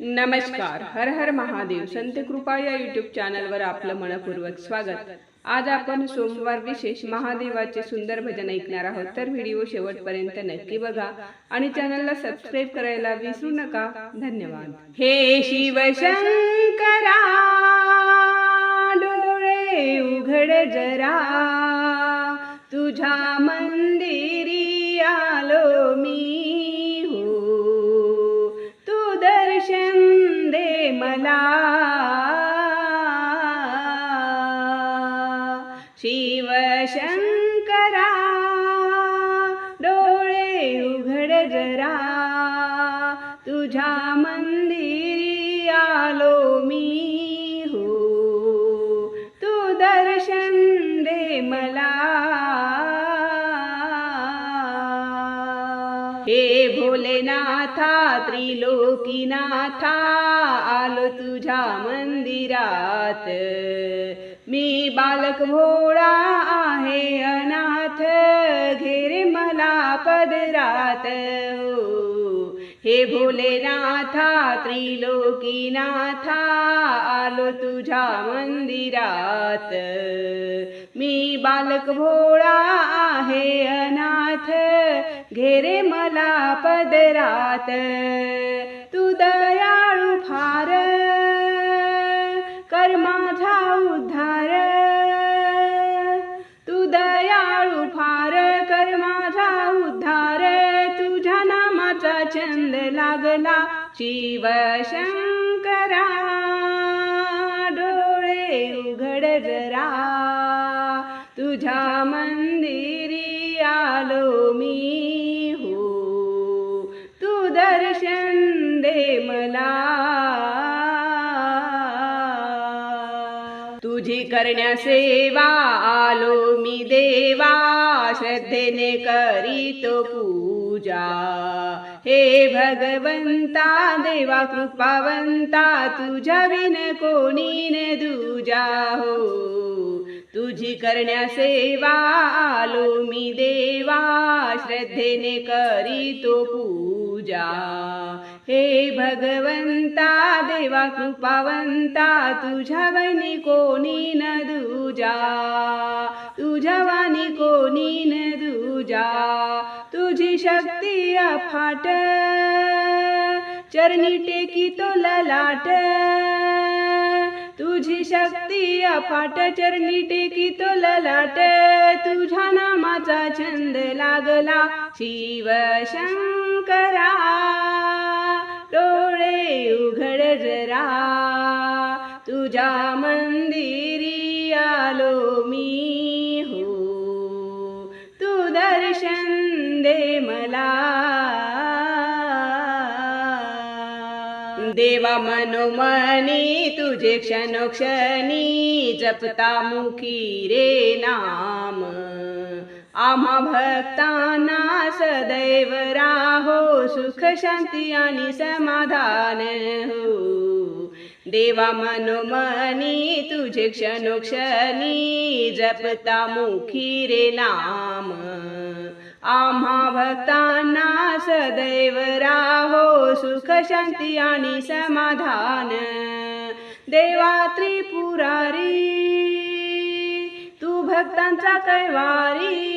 नमस्कार. हर हर महादेव. संत कृपा या युट्यूब चॅनलवर आपलं मनपूर्वक स्वागत. आज आपण सोमवार विशेष महादेवाचे सुंदर भजन ऐकणार आहोत. तर व्हिडिओ शेवटपर्यंत नक्की बघा आणि चॅनलला सबस्क्राईब करायला विसरू नका. धन्यवाद. हे शिवशंकरा डोळे उघड जरा. तुझ्या मंदिरी शिवशंकरा डोळे उघड जरा तुझ्या मंदिरी आलो मी हो. तू दर्शन दे मला. हे भोलेनाथा त्रिलोकीनाथा आलो तुझ्या मंदिरात. मी बालक भोळा आहे अनाथ घेरे मला पदरात. हो हे भोलेनाथा त्रिलोकीनाथा आलो तुझ्या मंदिरात. मी बालक भोळा आहे अनाथ घेरे मला पदरात. शिवशङ्करा डोळे उघड जरा. तुझ्या मंदिरी आलो मी हो. तू दर्शन दे मला. तुझी करण्या सेवा आलो मी देवा. श्रद्धेने करीतो पूजा। हे भगवंता देवा कृपावंता तुझ्या विन कोणी न दूजा हो। तुझी करण्या सेवा आलो मी देवा श्रद्धेने करीतो पूजा। हे भगवंता देवा कृपावंता तुझ्या वनी कोणी न दुजा। तुझ्या वाणी कोणी न दुजा। तुझी शक्ती अफाट। चरणी टेकी तो ललाट। तुझी शक्ती अफाट चरणी टेकी तो ललाट. तुझ्या नामाचा छंद लागला शिवशंकरा डोळे उघड जरा. तुझ्या मंदिरी आलो मी हो. तू दर्शन दे मला. देवा मनोमनी तुझे क्षणोक्षणी जपता मुखी रे नाम. आम्हा भक्तांना सदैव राहो सुख शांती आणि समाधान हो. देवा मनोमनी तुझे क्षणोक्षणी जपता मुखी रे नाम. आम्हा भक्तांना सदैव राहो सुख शांती आणि समाधान. देवा त्रिपुरारी तू भक्तांचा कैवारी.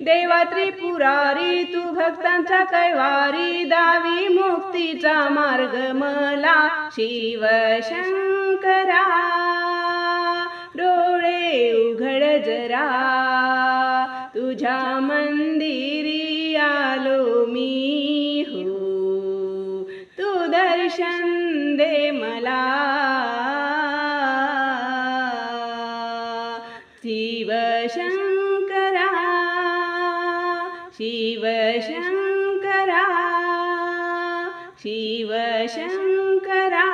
देवा त्रिपुरारी तू भक्तांचा कैवारी. दावी मुक्तीचा मार्ग मला शिव शंकरा तुझ्या मंदिरी आलो मी हो तू दर्शन दे मला। शिवशंकरा शिवशंकरा शिवशंकरा